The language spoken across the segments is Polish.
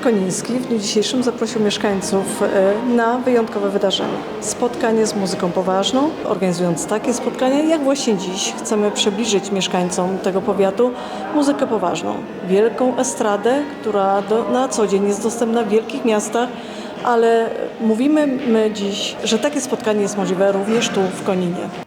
Koniński w dniu dzisiejszym zaprosił mieszkańców e, na wyjątkowe wydarzenie. Spotkanie z muzyką poważną. Organizując takie spotkania, jak właśnie dziś, chcemy przybliżyć mieszkańcom tego powiatu muzykę poważną. Wielką estradę, która do, na co dzień jest dostępna w wielkich miastach, ale mówimy my dziś, że takie spotkanie jest możliwe również tu w Koninie.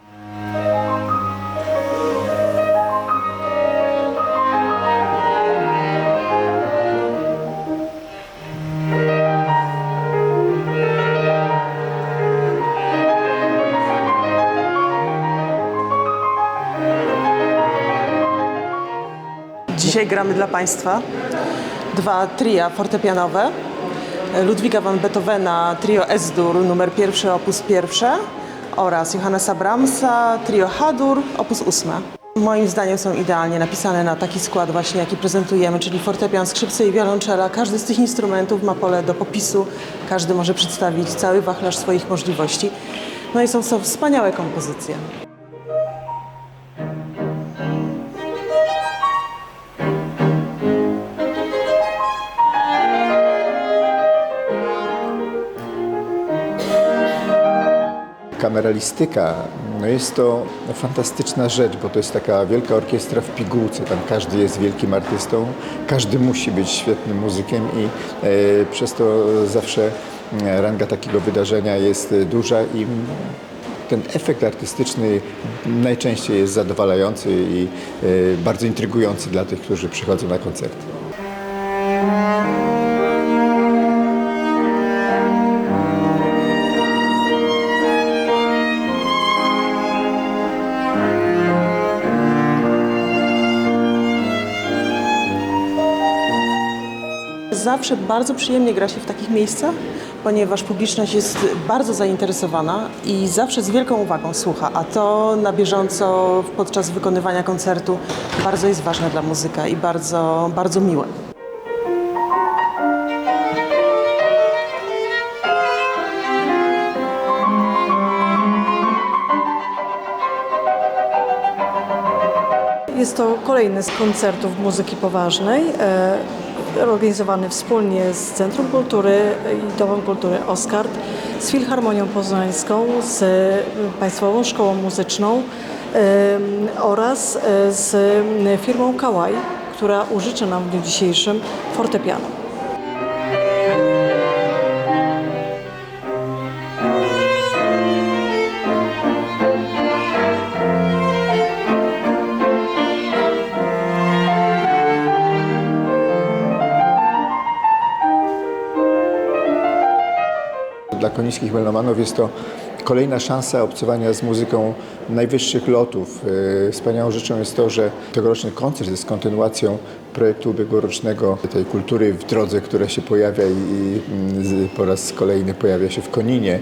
Dzisiaj gramy dla Państwa dwa tria fortepianowe. Ludwiga van Beethovena, trio S-dur, numer pierwszy, opus pierwsze oraz Johannesa Brahmsa, trio H-dur, opus ósme. Moim zdaniem są idealnie napisane na taki skład właśnie, jaki prezentujemy, czyli fortepian, skrzypce i wiolonczela. Każdy z tych instrumentów ma pole do popisu, każdy może przedstawić cały wachlarz swoich możliwości. No i są to wspaniałe kompozycje. Kameralistyka, no jest to fantastyczna rzecz, bo to jest taka wielka orkiestra w pigułce. Tam każdy jest wielkim artystą, każdy musi być świetnym muzykiem i e, przez to zawsze e, ranga takiego wydarzenia jest e, duża i ten efekt artystyczny najczęściej jest zadowalający i e, bardzo intrygujący dla tych, którzy przychodzą na koncerty. Zawsze bardzo przyjemnie gra się w takich miejscach, ponieważ publiczność jest bardzo zainteresowana i zawsze z wielką uwagą słucha, a to na bieżąco podczas wykonywania koncertu bardzo jest ważne dla muzyka i bardzo, bardzo miłe. Jest to kolejny z koncertów muzyki poważnej, e, organizowany wspólnie z Centrum Kultury i Domem Kultury Oskard, z Filharmonią Poznańską, z e, Państwową Szkołą Muzyczną e, oraz e, z firmą Kałaj, która użyczy nam w dniu dzisiejszym fortepianu. Dla konińskich melomanów jest to kolejna szansa obcowania z muzyką najwyższych lotów. Yy, Wspaniałą rzeczą jest to, że tegoroczny koncert jest kontynuacją projektu ubiegłorocznego tej kultury w drodze, która się pojawia i, mm, po raz kolejny pojawia się w Koninie.